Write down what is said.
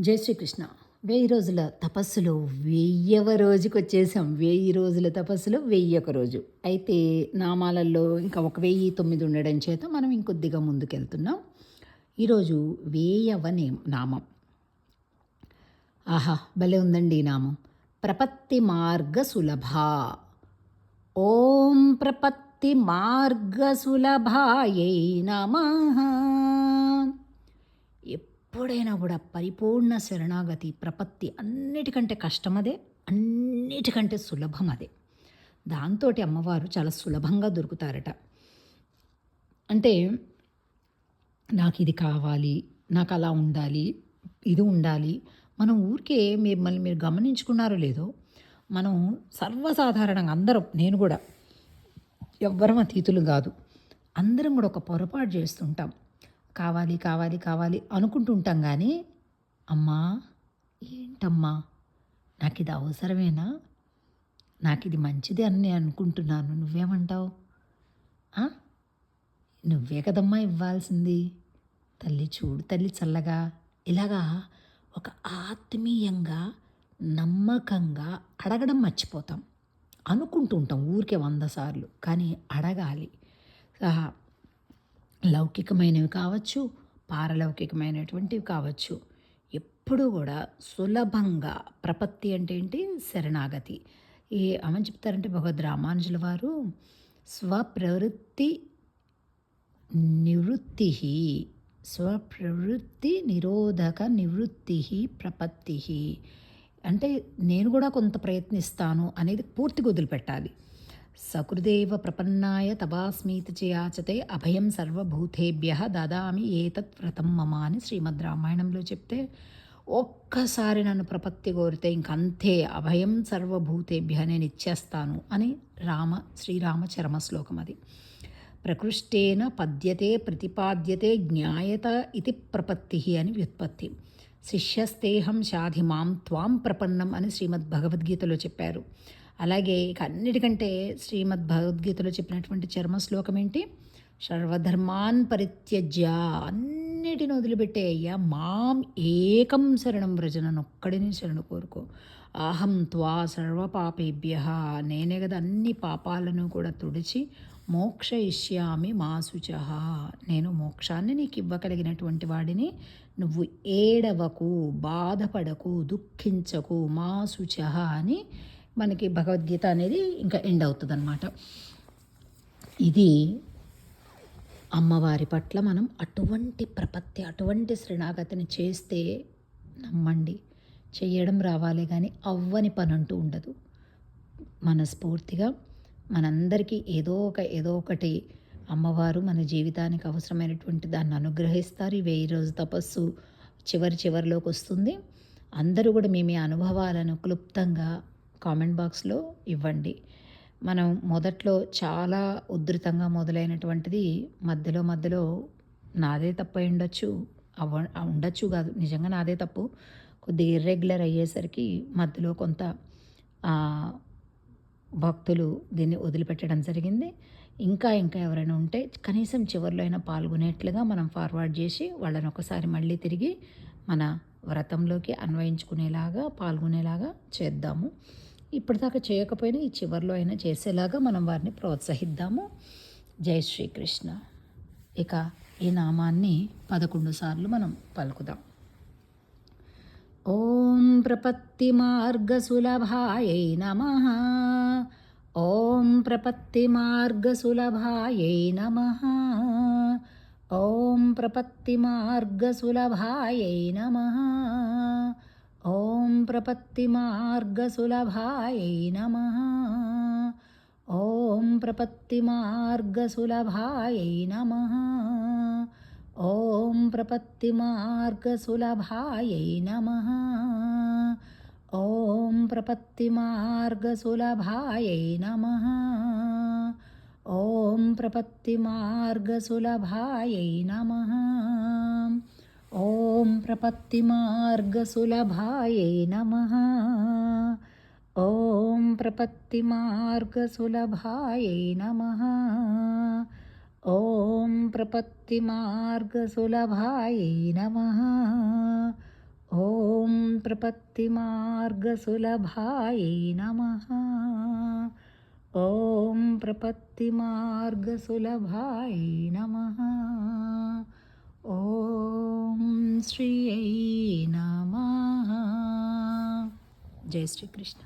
జై శ్రీకృష్ణ. వెయ్యి రోజుల తపస్సులో వెయ్యవ రోజుకి వచ్చేసాం వెయ్యి రోజుల తపస్సులో వెయ్యి ఒక రోజు. అయితే నామాలలో ఇంకా ఒక వెయ్యి తొమ్మిది ఉండడం చేత మనం ఇంకొద్దిగా ముందుకెళ్తున్నాం. ఈరోజు వేయవ నేమ్ నామం. ఆహా భలే ఉందండి ఈ నామం. ప్రపత్తి మార్గ సులభ. ఓం ప్రపత్తి మార్గ సులభాయై నమ. ఎప్పుడైనా కూడా పరిపూర్ణ శరణాగతి ప్రపత్తి అన్నిటికంటే కష్టమదే అన్నిటికంటే సులభం అదే. దాంతో అమ్మవారు చాలా సులభంగా దొరుకుతారట. అంటే నాకు ఇది కావాలి నాకు అలా ఉండాలి ఇది ఉండాలి. మనం ఊరికే మిమ్మల్ని మీరు గమనించుకున్నారో లేదో మనం సర్వసాధారణంగా అందరం నేను కూడా ఎవ్వరం అతీతులు కాదు. అందరం కూడా ఒక పొరపాటు చేస్తుంటాం. కావాలి కావాలి కావాలి అనుకుంటుంటాం కానీ అమ్మా ఏంటమ్మా? నాకు ఇది అవసరమేనా? నాకు ఇది మంచిది అని నేను అనుకుంటున్నాను. నువ్వేమంటావు? నువ్వే కదమ్మా ఇవ్వాల్సింది. తల్లి చూడు తల్లి చల్లగా ఇలాగా ఒక ఆత్మీయంగా నమ్మకంగా అడగడం మర్చిపోతాం. అనుకుంటుంటాం ఊరికే వంద సార్లు కానీ అడగాలి. లౌకికమైనవి కావచ్చు పారలౌకికమైనటువంటివి కావచ్చు. ఎప్పుడూ కూడా సులభంగా ప్రపత్తి అంటే ఏంటి? శరణాగతి. ఈ ఏమని చెప్తారంటే భగవద్ రామానుజుల వారు స్వప్రవృత్తి నివృత్తి స్వప్రవృత్తి నిరోధక నివృత్తి ప్రపత్తి అంటే నేను కూడా కొంత ప్రయత్నిస్తాను అనేది పూర్తిగా వదిలిపెట్టాలి. సకృదేవ ప్రపన్నాయ తపాస్మీతి చేయాచతే అభయం సర్వభూతేభ్య దదామి ఏతత్ వ్రతం మమ అని శ్రీమద్ రామాయణంలో చెప్తే ఒక్కసారి నన్ను ప్రపత్తి కోరితే ఇంకంతే అభయం సర్వభూతేభ్య నేను ఇచ్చేస్తాను అని రామ శ్రీరామ చరమ శ్లోకం అది. ప్రకృష్టేన పద్యతే ప్రతిపాద్యతే జ్ఞాయత ఇది ప్రపత్తి అని వ్యుత్పత్తి. శిష్యస్తేహం శాధి మాం త్వాం ప్రపన్నం అని శ్రీమద్ భగవద్గీతలో చెప్పారు. అలాగే ఇక అన్నిటికంటే శ్రీమద్ భగవద్గీతలో చెప్పినటువంటి చర్మ శ్లోకం ఏంటి? సర్వధర్మాన్ పరిత్యజ్య. అన్నిటిని వదిలిపెట్టే అయ్యా మాం ఏకం శరణం వ్రజనను ఒక్కడిని శరణు కోరుకో. అహం త్వా సర్వపాపేభ్య. నేనే కదా అన్ని పాపాలను కూడా తుడిచి మోక్ష ఇష్యామి మా శుచ. నేను మోక్షాన్ని నీకు ఇవ్వగలిగినటువంటి వాడిని నువ్వు ఏడవకు బాధపడకు దుఃఖించకు మా శుచ అని మనకి భగవద్గీత అనేది ఇంకా ఎండ్ అవుతుంది ఇది అమ్మవారి పట్ల మనం అటువంటి ప్రపత్తి అటువంటి శరణాగతిని చేస్తే నమ్మండి. చేయడం రావాలి కానీ అవ్వని పని అంటూ ఉండదు. మనస్ఫూర్తిగా మనందరికీ ఏదో ఒక ఏదో ఒకటి అమ్మవారు మన జీవితానికి అవసరమైనటువంటి దాన్ని అనుగ్రహిస్తారు. ఈ వెయ్యి రోజు తపస్సు చివరి చివరిలోకి వస్తుంది. అందరూ కూడా మీ మీ అనుభవాలను క్లుప్తంగా కామెంట్ బాక్స్లో ఇవ్వండి. మనం మొదట్లో చాలా ఉధృతంగా మొదలైనటువంటిది మధ్యలో మధ్యలో నాదే తప్పు అయి ఉండొచ్చు అవ ఉండొచ్చు కాదు. నిజంగా నాదే తప్పు. కొద్దిగా ఇర్రెగ్యులర్ అయ్యేసరికి మధ్యలో కొంత భక్తులు దీన్ని వదిలిపెట్టడం జరిగింది. ఇంకా ఇంకా ఎవరైనా ఉంటే కనీసం చివరిలో అయినా పాల్గొనేట్లుగా మనం ఫార్వర్డ్ చేసి వాళ్ళని ఒకసారి మళ్ళీ తిరిగి మన వ్రతంలోకి అన్వయించుకునేలాగా పాల్గొనేలాగా చేద్దాము. ఇప్పటిదాకా చేయకపోయినా ఈ చివరిలో అయినా చేసేలాగా మనం వారిని ప్రోత్సహిద్దాము. జై శ్రీకృష్ణ. ఇక ఈ నామాన్ని పదకొండు సార్లు మనం పలుకుదాం. ఓం ప్రపత్తి మార్గ సులభాయై నమ. ఓం ప్రపత్తి మార్గ సులభాయై నమ. ఓం ప్రపత్తి మార్గ సులభాయై నమ. प्रपत्तिमार्गसुलभायै नमः। ॐ प्रपत्तिमार्गसुलभायै नमः। ॐ प्रपत्तिमार्गसुलभायै नमः। ॐ प्रपत्तिमार्गसुलभायै नमः। ॐ प्रपत्तिमार्गसुलभायै नमः। ॐ प्रपत्तिमार्गसुलभायै नमः। ॐ प्रपत्तिमार्गसुलभायै नमः। ॐ प्रपत्तिमार्गसुलभायै नमः। ॐ प्रपत्तिमार्गसुलभायै नमः। ॐ प्रपत्तिमार्गसुलभायै नमः। శ్రీ నమ. జయ శ్రీకృష్ణ.